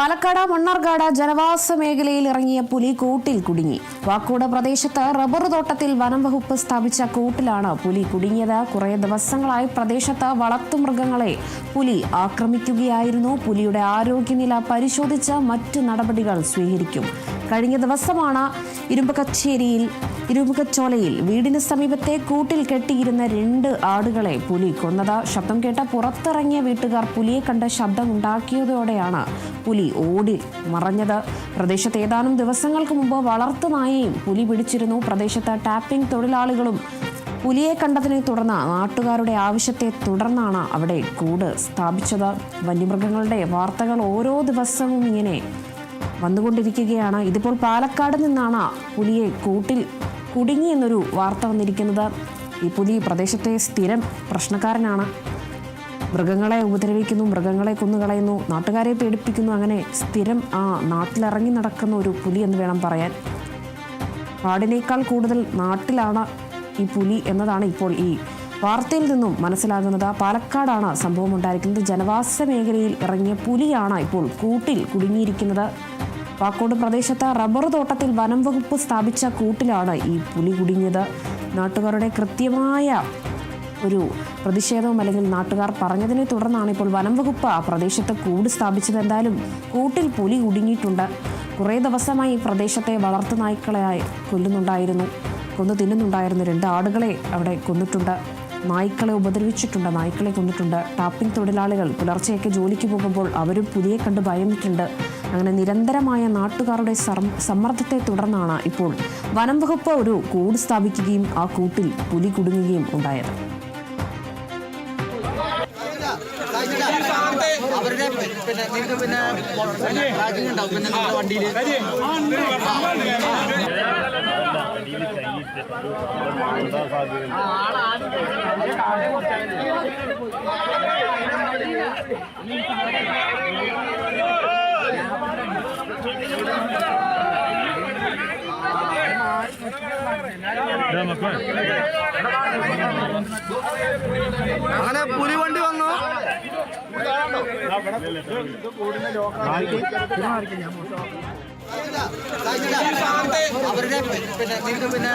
പാലക്കാട് മണ്ണാർക്കാട് ജനവാസ മേഖലയിൽ ഇറങ്ങിയ പുലി കൂട്ടിൽ കുടുങ്ങി. വാക്കോട് പ്രദേശത്ത് റബ്ബർ തോട്ടത്തിൽ വനം വകുപ്പ് സ്ഥാപിച്ച കൂട്ടിലാണ് പുലി കുടുങ്ങിയത്. കുറേ ദിവസങ്ങളായി പ്രദേശത്ത് വളർത്തുമൃഗങ്ങളെ പുലി ആക്രമിക്കുകയായിരുന്നു. പുലിയുടെ ആരോഗ്യനില പരിശോധിച്ച് മറ്റു നടപടികൾ സ്വീകരിക്കും. കഴിഞ്ഞ ദിവസമാണ് ഇരുമ്പകച്ചേരിയിൽ ഇരുമുഖച്ചോലയിൽ വീടിന് സമീപത്തെ കൂട്ടിൽ കെട്ടിയിരുന്ന രണ്ട് ആടുകളെ പുലി കൊന്നത് ശബ്ദം കേട്ട പുറത്തിറങ്ങിയ വീട്ടുകാർ പുലിയെ കണ്ട് ശബ്ദമുണ്ടാക്കിയതോടെയാണ് പുലി ഓടി മറഞ്ഞത്. പ്രദേശത്ത് ഏതാനും ദിവസങ്ങൾക്ക് മുമ്പ് വളർത്തു നായയും പുലി പിടിച്ചിരുന്നു. പ്രദേശത്ത് ടാപ്പിംഗ് തൊഴിലാളികളും പുലിയെ കണ്ടതിനെ തുടർന്ന് നാട്ടുകാരുടെ ആവശ്യത്തെ തുടർന്നാണ് അവിടെ കൂട് സ്ഥാപിച്ചത്. വന്യമൃഗങ്ങളുടെ വാർത്തകൾ ഓരോ ദിവസവും ഇങ്ങനെ വന്നുകൊണ്ടിരിക്കുകയാണ്. ഇതിപ്പോൾ പാലക്കാട് നിന്നാണ് പുലിയെ കൂട്ടിൽ കുടുങ്ങി എന്നൊരു വാർത്ത വന്നിരിക്കുന്നത് ഈ പുതിയ പ്രദേശത്തെ സ്ഥിരം പ്രശ്നക്കാരനാണ്. മൃഗങ്ങളെ ഉപദ്രവിക്കുന്നു മൃഗങ്ങളെ കൊന്നുകളയുന്നു നാട്ടുകാരെ പേടിപ്പിക്കുന്നു അങ്ങനെ സ്ഥിരം ആ നാട്ടിലിറങ്ങി നടക്കുന്ന ഒരു പുലി എന്ന് വേണം പറയാൻ. കാടിനേക്കാൾ കൂടുതൽ നാട്ടിലാണ് ഈ പുലി എന്നതാണ് ഇപ്പോൾ ഈ വാർത്തയിൽ നിന്നും മനസ്സിലാകുന്നത്. പാലക്കാടാണ് സംഭവം ഉണ്ടായിരിക്കുന്നത് ജനവാസ മേഖലയിൽ ഇറങ്ങിയ പുലിയാണ് ഇപ്പോൾ കൂട്ടിൽ കുടുങ്ങിയിരിക്കുന്നത്. വാക്കോട് പ്രദേശത്ത് റബ്ബർ തോട്ടത്തിൽ വനം വകുപ്പ് സ്ഥാപിച്ച കൂട്ടിലാണ് ഈ പുലി കുടുങ്ങിയത്. നാട്ടുകാരുടെ കൃത്യമായ ഒരു പ്രതിഷേധവും അല്ലെങ്കിൽ നാട്ടുകാർ പറഞ്ഞതിനെ തുടർന്നാണ് ഇപ്പോൾ വനം വകുപ്പ് ആ പ്രദേശത്ത് കൂട് സ്ഥാപിച്ചത്. എന്തായാലും കൂട്ടിൽ പുലി കുടുങ്ങിയിട്ടുണ്ട്. കുറേ ദിവസമായി ഈ പ്രദേശത്തെ വളർത്തു നായ്ക്കളെ കൊല്ലുന്നുണ്ടായിരുന്നു. കൊന്നു തിന്നുന്നുണ്ടായിരുന്നു രണ്ട് ആടുകളെ അവിടെ കൊന്നിട്ടുണ്ട്. നായ്ക്കളെ ഉപദ്രവിച്ചിട്ടുണ്ട്. നായ്ക്കളെ കൊന്നിട്ടുണ്ട്. ടാപ്പിംഗ് തൊഴിലാളികൾ പുലർച്ചെയൊക്കെ ജോലിക്ക് പോകുമ്പോൾ അവരും പുലിയെ കണ്ട് ഭയന്നിട്ടുണ്ട്. അങ്ങനെ നിരന്തരമായ നാട്ടുകാരുടെ സമ്മർദ്ദത്തെ തുടർന്നാണ് ഇപ്പോൾ വനം വകുപ്പ് ഒരു കൂട് സ്ഥാപിക്കുകയും ആ കൂട്ടിൽ പുലി കുടുങ്ങുകയും ഉണ്ടായത്. അവരുടെ വണ്ടിയിൽ അങ്ങനെ പുലി വണ്ടി വന്നു അവരുടെ പിന്നെ പിന്നെ